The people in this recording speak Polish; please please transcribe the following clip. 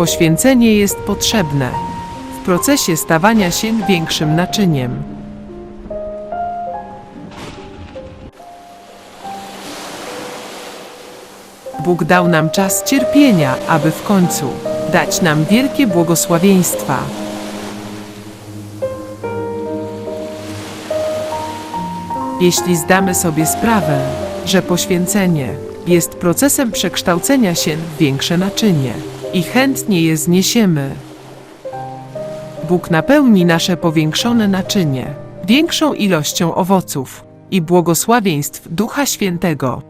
Poświęcenie jest potrzebne w procesie stawania się większym naczyniem. Bóg dał nam czas cierpienia, aby w końcu dać nam wielkie błogosławieństwa. Jeśli zdamy sobie sprawę, że poświęcenie jest procesem przekształcenia się w większe naczynie i chętnie je zniesiemy, Bóg napełni nasze powiększone naczynie większą ilością owoców i błogosławieństw Ducha Świętego.